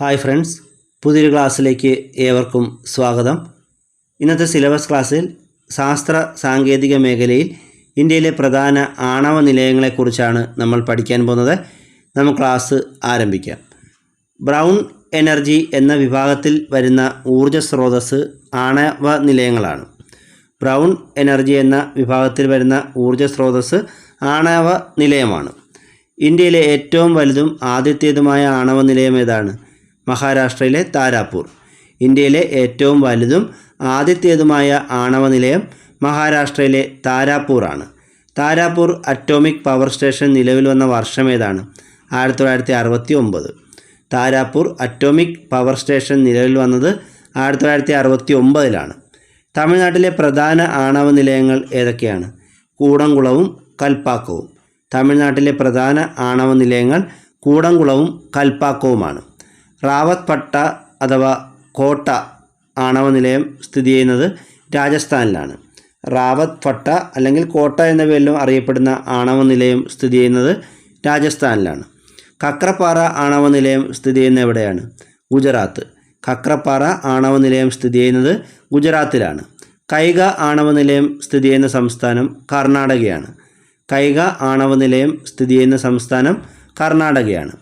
Hi friends പുതിയൊരു ക്ലാസ്സിലേക്ക് ഏവർക്കും സ്വാഗതം. ഇന്നത്തെ സിലബസ് ക്ലാസ്സിൽ ശാസ്ത്ര സാങ്കേതിക മേഖലയിൽ ഇന്ത്യയിലെ പ്രധാന ആണവ നിലയങ്ങളെക്കുറിച്ചാണ് നമ്മൾ പഠിക്കാൻ പോകുന്നത്. നമുക്ക് ക്ലാസ് ആരംഭിക്കാം. ബ്രൗൺ എനർജി എന്ന വിഭാഗത്തിൽ വരുന്ന ഊർജ സ്രോതസ് ആണവ നിലയങ്ങളാണ്. ബ്രൗൺ എനർജി എന്ന വിഭാഗത്തിൽ വരുന്ന ഊർജ സ്രോതസ് ആണവ നിലയമാണ്. ഇന്ത്യയിലെ ഏറ്റവും വലുതും ആദ്യത്തേതുമായ ആണവ നിലയം ഏതാണ്? മഹാരാഷ്ട്രയിലെ താരാപൂർ. ഇന്ത്യയിലെ ഏറ്റവും വലുതും ആദ്യത്തേതുമായ ആണവ നിലയം മഹാരാഷ്ട്രയിലെ താരാപൂർ ആണ് താരാപൂർ അറ്റോമിക് പവർ സ്റ്റേഷൻ നിലവിൽ വന്ന വർഷം ഏതാണ്? ആയിരത്തി തൊള്ളായിരത്തി അറുപത്തി ഒമ്പത് താരാപൂർ അറ്റോമിക് പവർ സ്റ്റേഷൻ നിലവിൽ വന്നത് ആയിരത്തി തൊള്ളായിരത്തി അറുപത്തി ഒമ്പതിലാണ് തമിഴ്നാട്ടിലെ പ്രധാന ആണവ നിലയങ്ങൾ ഏതൊക്കെയാണ്? കൂടംകുളവും കൽപ്പാക്കവും. തമിഴ്നാട്ടിലെ പ്രധാന ആണവ നിലയങ്ങൾ കൂടംകുളവും കൽപ്പാക്കവുമാണ്. റാവത്ത് പട്ട അഥവാ കോട്ട ആണവ നിലയം സ്ഥിതി ചെയ്യുന്നത് രാജസ്ഥാനിലാണ്. റാവത്ത് പട്ട അല്ലെങ്കിൽ കോട്ട എന്ന പേരിലും അറിയപ്പെടുന്ന ആണവ നിലയം സ്ഥിതി ചെയ്യുന്നത് രാജസ്ഥാനിലാണ്. കക്രപ്പാറ ആണവ നിലയം സ്ഥിതി ചെയ്യുന്ന എവിടെയാണ്? ഗുജറാത്ത്. കക്രപ്പാറ ആണവ നിലയം സ്ഥിതി ചെയ്യുന്നത് ഗുജറാത്തിലാണ്. കൈഗ ആണവ നിലയം സ്ഥിതി ചെയ്യുന്ന സംസ്ഥാനം കർണാടകയാണ്. കൈഗ ആണവ നിലയം സ്ഥിതി ചെയ്യുന്ന സംസ്ഥാനം കർണാടകയാണ്.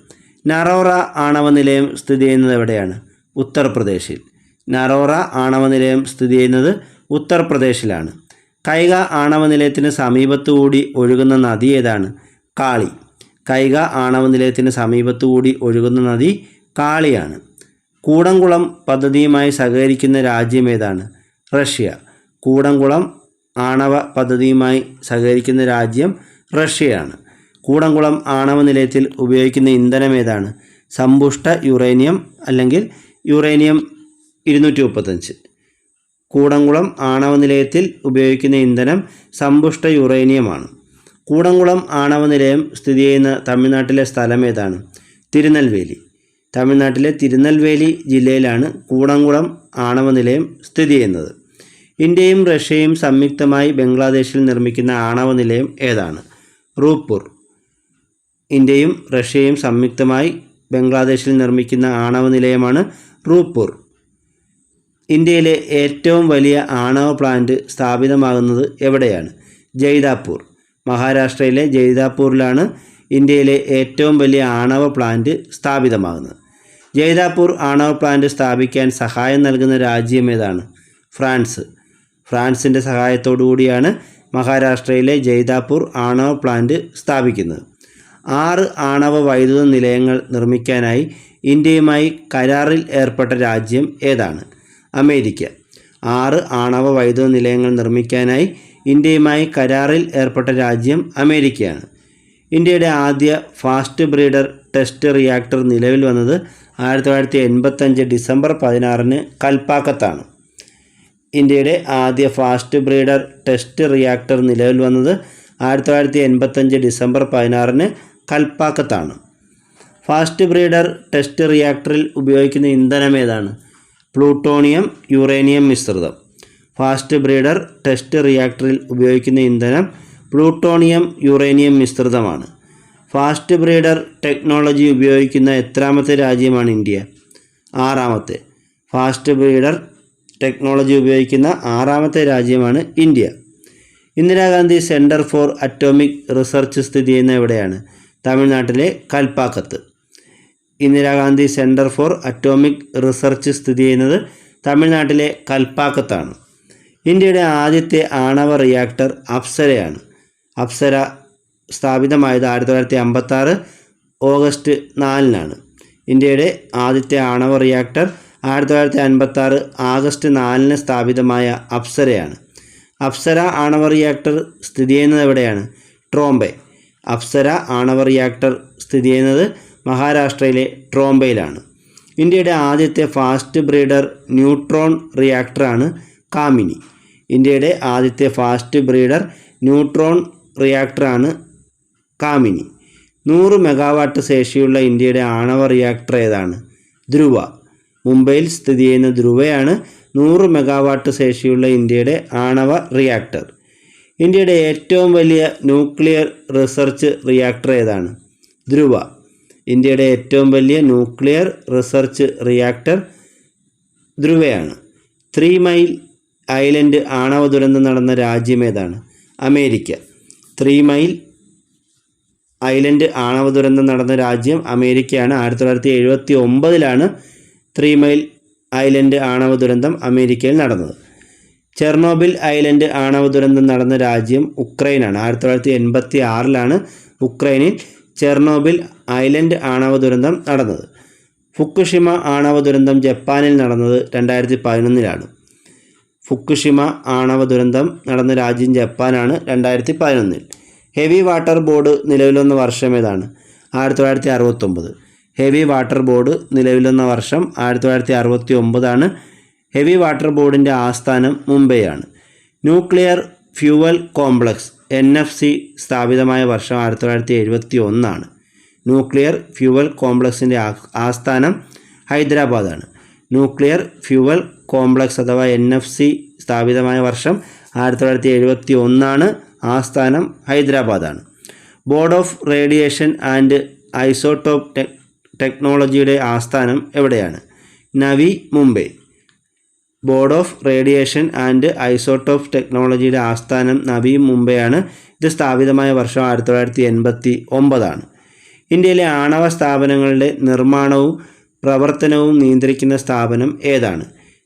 നറോറ ആണവ നിലയം സ്ഥിതി ചെയ്യുന്നത് എവിടെയാണ്? ഉത്തർപ്രദേശിൽ. നറോറ ആണവ നിലയം സ്ഥിതി ചെയ്യുന്നത് ഉത്തർപ്രദേശിലാണ്. കൈക ആണവ നിലയത്തിന് സമീപത്തുകൂടി ഒഴുകുന്ന നദി ഏതാണ്? കാളി. കൈക ആണവ നിലയത്തിന് സമീപത്തുകൂടി ഒഴുകുന്ന നദി കാളിയാണ്. കൂടംകുളം പദ്ധതിയുമായി സഹകരിക്കുന്ന രാജ്യം ഏതാണ്? റഷ്യ. കൂടംകുളം ആണവ പദ്ധതിയുമായി സഹകരിക്കുന്ന രാജ്യം റഷ്യയാണ്. കൂടംകുളം ആണവ നിലയത്തിൽ ഉപയോഗിക്കുന്ന ഇന്ധനം ഏതാണ്? സമ്പുഷ്ട യുറേനിയം അല്ലെങ്കിൽ യുറേനിയം ഇരുന്നൂറ്റി മുപ്പത്തഞ്ച് കൂടംകുളം ആണവ നിലയത്തിൽ ഉപയോഗിക്കുന്ന ഇന്ധനം സമ്പുഷ്ട യുറേനിയമാണ്. കൂടംകുളം ആണവ നിലയം സ്ഥിതി ചെയ്യുന്ന തമിഴ്നാട്ടിലെ സ്ഥലം ഏതാണ്? തിരുനെൽവേലി. തമിഴ്നാട്ടിലെ തിരുനെൽവേലി ജില്ലയിലാണ് കൂടംകുളം ആണവ നിലയം സ്ഥിതി ചെയ്യുന്നത്. ഇന്ത്യയും റഷ്യയും സംയുക്തമായി ബംഗ്ലാദേശിൽ നിർമ്മിക്കുന്ന ആണവ നിലയം ഏതാണ്? റൂപ്പൂർ. ഇന്ത്യയും റഷ്യയും സംയുക്തമായി ബംഗ്ലാദേശിൽ നിർമ്മിക്കുന്ന ആണവ നിലയമാണ് റൂപ്പൂർ ഇന്ത്യയിലെ ഏറ്റവും വലിയ ആണവ പ്ലാന്റ് സ്ഥാപിതമാകുന്നത് എവിടെയാണ്? ജയ്താപൂർ മഹാരാഷ്ട്രയിലെ ജയ്താപൂരിലാണ് ഇന്ത്യയിലെ ഏറ്റവും വലിയ ആണവ പ്ലാന്റ് സ്ഥാപിതമാകുന്നത്. ജയ്താപൂർ ആണവ പ്ലാന്റ് സ്ഥാപിക്കാൻ സഹായം നൽകുന്ന രാജ്യം ഏതാണ്? ഫ്രാൻസ്. ഫ്രാൻസിന്റെ സഹായത്തോടു കൂടിയാണ് മഹാരാഷ്ട്രയിലെ ജയ്താപൂർ ആണവ പ്ലാന്റ് സ്ഥാപിക്കുന്നത്. ആറ് ആണവ വൈദ്യുത നിലയങ്ങൾ നിർമ്മിക്കാനായി ഇന്ത്യയുമായി കരാറിൽ ഏർപ്പെട്ട രാജ്യം ഏതാണ്? അമേരിക്ക. ആറ് ആണവ വൈദ്യുത നിലയങ്ങൾ നിർമ്മിക്കാനായി ഇന്ത്യയുമായി കരാറിൽ ഏർപ്പെട്ട രാജ്യം അമേരിക്കയാണ്. ഇന്ത്യയുടെ ആദ്യ ഫാസ്റ്റ് ബ്രീഡർ ടെസ്റ്റ് റിയാക്ടർ നിലവിൽ വന്നത് ആയിരത്തി തൊള്ളായിരത്തി എൺപത്തഞ്ച് ഡിസംബർ പതിനാറിന് കൽപ്പാക്കത്താണ്. ഇന്ത്യയുടെ ആദ്യ ഫാസ്റ്റ് ബ്രീഡർ ടെസ്റ്റ് റിയാക്ടർ നിലവിൽ വന്നത് ആയിരത്തി തൊള്ളായിരത്തി എൺപത്തഞ്ച് ഡിസംബർ പതിനാറിന് കൽപ്പാക്കത്താണ്. ഫാസ്റ്റ് ബ്രീഡർ ടെസ്റ്റ് റിയാക്ടറിൽ ഉപയോഗിക്കുന്ന ഇന്ധനം ഏതാണ്? പ്ലൂട്ടോണിയം യുറേനിയം മിശ്രിതം. ഫാസ്റ്റ് ബ്രീഡർ ടെസ്റ്റ് റിയാക്ടറിൽ ഉപയോഗിക്കുന്ന ഇന്ധനം പ്ലൂട്ടോണിയം യുറേനിയം മിശ്രിതമാണ്. ഫാസ്റ്റ് ബ്രീഡർ ടെക്നോളജി ഉപയോഗിക്കുന്ന എത്രാമത്തെ രാജ്യമാണ് ഇന്ത്യ? ആറാമത്തെ. ഫാസ്റ്റ് ബ്രീഡർ ടെക്നോളജി ഉപയോഗിക്കുന്ന ആറാമത്തെ രാജ്യമാണ് India. Indira Gandhi centre for atomic research സ്ഥിതി ചെയ്യുന്ന എവിടെയാണ്? തമിഴ്നാട്ടിലെ കൽപ്പാക്കത്ത്. Indira Gandhi centre for atomic research സ്ഥിതി ചെയ്യുന്നത് തമിഴ്നാട്ടിലെ കൽപ്പാക്കത്താണ്. ഇന്ത്യയുടെ ആദ്യത്തെ ആണവ റിയാക്ടർ അപ്സരയാണ്. അപ്സര സ്ഥാപിതമായത് ആയിരത്തി തൊള്ളായിരത്തി അമ്പത്താറ് ഓഗസ്റ്റ് നാലിനാണ്. ഇന്ത്യയുടെ ആദ്യത്തെ ആണവ റിയാക്ടർ ആയിരത്തി തൊള്ളായിരത്തി അൻപത്താറ് ആഗസ്റ്റ് നാലിന് സ്ഥാപിതമായ അപ്സരയാണ്. അപ്സര ആണവ റിയാക്ടർ സ്ഥിതി ചെയ്യുന്നത് എവിടെയാണ്? ട്രോംബെ. അപ്സര ആണവ റിയാക്ടർ സ്ഥിതി ചെയ്യുന്നത് മഹാരാഷ്ട്രയിലെ ട്രോംബയിലാണ്. ഇന്ത്യയുടെ ആദ്യത്തെ ഫാസ്റ്റ് ബ്രീഡർ ന്യൂട്രോൺ റിയാക്ടറാണ് കാമിനി. ഇന്ത്യയുടെ ആദ്യത്തെ ഫാസ്റ്റ് ബ്രീഡർ ന്യൂട്രോൺ റിയാക്ടറാണ് കാമിനി. നൂറ് മെഗാവാട്ട് ശേഷിയുള്ള ഇന്ത്യയുടെ ആണവ റിയാക്ടർ ഏതാണ്? ധ്രുവ. മുംബൈയിൽ സ്ഥിതി ചെയ്യുന്ന ധ്രുവയാണ് നൂറ് മെഗാവാട്ട് ശേഷിയുള്ള ഇന്ത്യയുടെ ആണവ റിയാക്ടർ. ഇന്ത്യയുടെ ഏറ്റവും വലിയ ന്യൂക്ലിയർ റിസർച്ച് റിയാക്ടർ ഏതാണ്? ധ്രുവ. ഇന്ത്യയുടെ ഏറ്റവും വലിയ ന്യൂക്ലിയർ റിസർച്ച് റിയാക്ടർ ധ്രുവയാണ്. ത്രീ മൈൽ ഐലൻഡ് ആണവ ദുരന്തം നടന്ന രാജ്യം ഏതാണ്? അമേരിക്ക. ത്രീ മൈൽ ഐലൻഡ് ആണവ ദുരന്തം നടന്ന രാജ്യം അമേരിക്കയാണ്. ആയിരത്തി തൊള്ളായിരത്തി എഴുപത്തി ഒമ്പതിലാണ് ത്രീ മൈൽ ഐലൻഡ് ആണവ ദുരന്തം അമേരിക്കയിൽ നടന്നത്. ചെർണോബിൽ ഐലൻഡ് ആണവ ദുരന്തം നടന്ന രാജ്യം ഉക്രൈനാണ്. ആയിരത്തി തൊള്ളായിരത്തി എൺപത്തി ആറിലാണ് ഉക്രൈനിൽ ചെർണോബിൽ ഐലൻഡ് ആണവ ദുരന്തം നടന്നത്. ഫുക്കുഷിമ ആണവ ദുരന്തം ജപ്പാനിൽ നടന്നത് രണ്ടായിരത്തി പതിനൊന്നിലാണ് ഫുക്കുഷിമ ആണവ ദുരന്തം നടന്ന രാജ്യം ജപ്പാനാണ് രണ്ടായിരത്തി പതിനൊന്നിൽ ഹെവി വാട്ടർ ബോർഡ് നിലവിൽ വന്ന വർഷം ഏതാണ്? ആയിരത്തി തൊള്ളായിരത്തി അറുപത്തൊമ്പത് ഹെവി വാട്ടർ ബോർഡ് നിലവിൽ വന്ന വർഷം ആയിരത്തി തൊള്ളായിരത്തി അറുപത്തി ഒമ്പതാണ് ഹെവി വാട്ടർ ബോർഡിന്റെ ആസ്ഥാനം മുംബൈയാണ്. Nuclear fuel complex N F C സ്ഥാപിതമായ വർഷം ആയിരത്തി തൊള്ളായിരത്തി എഴുപത്തി ഒന്നാണ് ന്യൂക്ലിയർ ഫ്യൂവൽ കോംപ്ലക്സിന്റെ ആസ്ഥാനം ഹൈദരാബാദാണ്. ന്യൂക്ലിയർ ഫ്യൂവൽ കോംപ്ലക്സ് അഥവാ എൻ എഫ് സി സ്ഥാപിതമായ വർഷം ആയിരത്തി തൊള്ളായിരത്തി എഴുപത്തി ഒന്നാണ് ആസ്ഥാനം ഹൈദരാബാദാണ്. Board of radiation and isotope tech ടെക്നോളജിയുടെ ആസ്ഥാനം എവിടെയാണ്? Navi Mumbai. Board of radiation and isotope ടെക്നോളജിയുടെ ആസ്ഥാനം നവി മുംബൈയാണ്. ഇത് സ്ഥാപിതമായ വർഷം ആയിരത്തി തൊള്ളായിരത്തി എൺപത്തി ഒമ്പതാണ് ഇന്ത്യയിലെ ആണവ സ്ഥാപനങ്ങളുടെ നിർമ്മാണവും പ്രവർത്തനവും നിയന്ത്രിക്കുന്ന സ്ഥാപനം ഏതാണ്?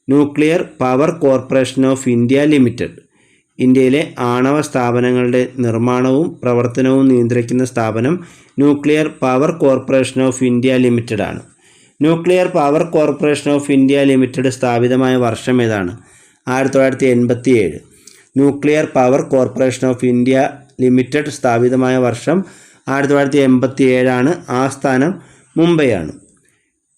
Nuclear power corporation of India limited. ഇന്ത്യയിലെ ആണവ സ്ഥാപനങ്ങളുടെ നിർമ്മാണവും പ്രവർത്തനവും നിയന്ത്രിക്കുന്ന സ്ഥാപനം nuclear power corporation of India limited ആണ് nuclear power corporation of India limited സ്ഥാപിതമായ വർഷം ഏതാണ്? ആയിരത്തി തൊള്ളായിരത്തി എൺപത്തി ഏഴ് nuclear power corporation of India limited സ്ഥാപിതമായ വർഷം ആയിരത്തി തൊള്ളായിരത്തി എൺപത്തി ഏഴാണ് ആസ്ഥാനം മുംബൈയാണ്.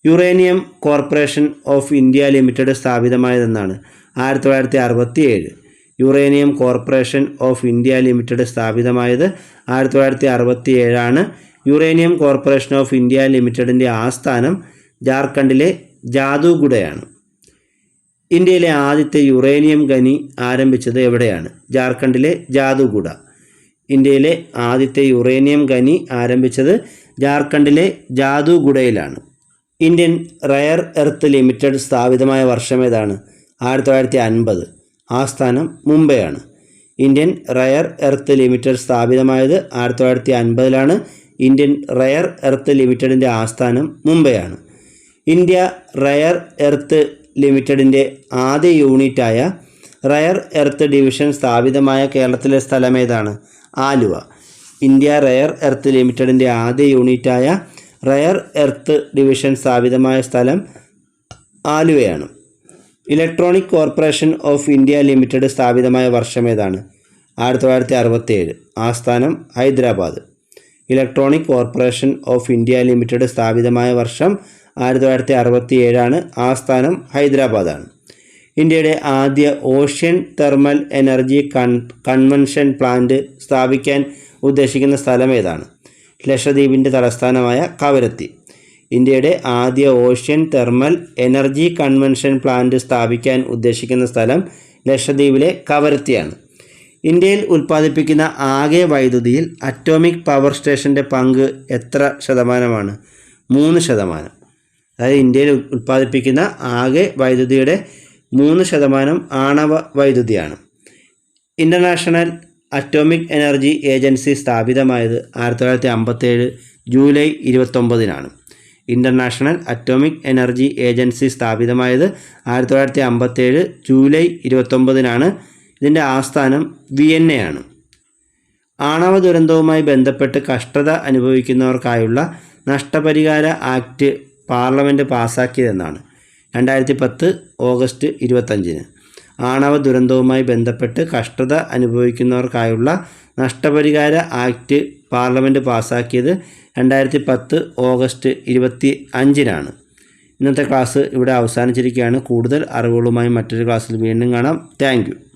Uranium corporation of India limited സ്ഥാപിതമായതെന്നാണ്. ആയിരത്തി തൊള്ളായിരത്തി അറുപത്തി ഏഴ് uranium corporation of India limited സ്ഥാപിതമായത് ആയിരത്തി തൊള്ളായിരത്തി അറുപത്തി ഏഴാണ് യുറേനിയം കോർപ്പറേഷൻ ഓഫ് ഇന്ത്യ ലിമിറ്റഡിന്റെ ആസ്ഥാനം ജാർഖണ്ഡിലെ ജാദുഗുഡയാണ്. ഇന്ത്യയിലെ ആദ്യത്തെ യുറേനിയം ഖനി ആരംഭിച്ചത് എവിടെയാണ്? ജാർഖണ്ഡിലെ ജാദുഗുഡ. ഇന്ത്യയിലെ ആദ്യത്തെ യുറേനിയം ഖനി ആരംഭിച്ചത് ജാർഖണ്ഡിലെ ജാദുഗുഡയിലാണ്. ഇന്ത്യൻ റയർ എർത്ത് ലിമിറ്റഡ് സ്ഥാപിതമായ വർഷം ഏതാണ്? ആയിരത്തി തൊള്ളായിരത്തി അൻപത് ആസ്ഥാനം മുംബൈയാണ്. ഇന്ത്യൻ റയർ എർത്ത് ലിമിറ്റഡ് സ്ഥാപിതമായത് ആയിരത്തി തൊള്ളായിരത്തി അൻപതിലാണ് ഇന്ത്യൻ റയർ എർത്ത് ലിമിറ്റഡിന്റെ ആസ്ഥാനം മുംബൈയാണ്. ഇന്ത്യ റയർ എർത്ത് ലിമിറ്റഡിന്റെ ആദ്യ യൂണിറ്റായ റയർ എർത്ത് ഡിവിഷൻ സ്ഥാപിതമായ കേരളത്തിലെ സ്ഥലം ഏതാണ് ആലുവ. ഇന്ത്യ റയർ എർത്ത് ലിമിറ്റഡിന്റെ ആദ്യ യൂണിറ്റായ റയർ എർത്ത് ഡിവിഷൻ സ്ഥാപിതമായ സ്ഥലം ആലുവയാണ്. Electronic corporation of India limited സ്ഥാപിതമായ വർഷം ഏതാണ്? ആയിരത്തി തൊള്ളായിരത്തി അറുപത്തേഴ് ആസ്ഥാനം Hyderabad. Electronic corporation of India limited സ്ഥാപിതമായ വർഷം ആയിരത്തി തൊള്ളായിരത്തി അറുപത്തി ഏഴാണ് ആസ്ഥാനം ഹൈദരാബാദാണ്. ഇന്ത്യയുടെ ആദ്യ ocean thermal energy con convention plant സ്ഥാപിക്കാൻ ഉദ്ദേശിക്കുന്ന സ്ഥലം ഏതാണ്? ലക്ഷദ്വീപിന്റെ തലസ്ഥാനമായ കവരത്തി. ഇന്ത്യയുടെ ആദ്യ ocean thermal energy convention plant സ്ഥാപിക്കാൻ ഉദ്ദേശിക്കുന്ന സ്ഥലം ലക്ഷദ്വീപിലെ കവരത്തിയാണ്. ഇന്ത്യയിൽ ഉൽപ്പാദിപ്പിക്കുന്ന ആകെ വൈദ്യുതിയിൽ അറ്റോമിക് പവർ സ്റ്റേഷന്റെ പങ്ക് എത്ര ശതമാനമാണ്? മൂന്ന് ശതമാനം. അതായത് ഇന്ത്യയിൽ ഉൽ- ഉൽപ്പാദിപ്പിക്കുന്ന ആകെ വൈദ്യുതിയുടെ മൂന്ന് ശതമാനം ആണവ വൈദ്യുതിയാണ്. ഇന്റർനാഷണൽ അറ്റോമിക് എനർജി ഏജൻസി സ്ഥാപിതമായത് ആയിരത്തി തൊള്ളായിരത്തി അമ്പത്തേഴ് ജൂലൈ ഇരുപത്തൊമ്പതിനാണ്. ഇന്റർനാഷണൽ അറ്റോമിക് എനർജി ഏജൻസി സ്ഥാപിതമായത് ആയിരത്തി തൊള്ളായിരത്തി അമ്പത്തേഴ് ജൂലൈ ഇരുപത്തൊമ്പതിനാണ്. ഇതിന്റെ ആസ്ഥാനം വിയന്നയാണ്. ആണവ ദുരന്തവുമായി ബന്ധപ്പെട്ട് കഷ്ടത അനുഭവിക്കുന്നവർക്കായുള്ള നഷ്ടപരിഹാര ആക്ട് പാർലമെന്റ് പാസാക്കിയതെന്നാണ്. രണ്ടായിരത്തി പത്ത് ഓഗസ്റ്റ് ഇരുപത്തഞ്ചിന്. ആണവ ദുരന്തവുമായി ബന്ധപ്പെട്ട് കഷ്ടത അനുഭവിക്കുന്നവർക്കായുള്ള നഷ്ടപരിഹാര ആക്ട് പാർലമെന്റ് പാസാക്കിയത് രണ്ടായിരത്തി പത്ത് ഓഗസ്റ്റ് ഇരുപത്തി അഞ്ചിനാണ് ഇന്നത്തെ ക്ലാസ് ഇവിടെ അവസാനിച്ചിരിക്കുകയാണ്. കൂടുതൽ അറിവുകളുമായി മറ്റൊരു ക്ലാസ്സിൽ വീണ്ടും കാണാം. താങ്ക്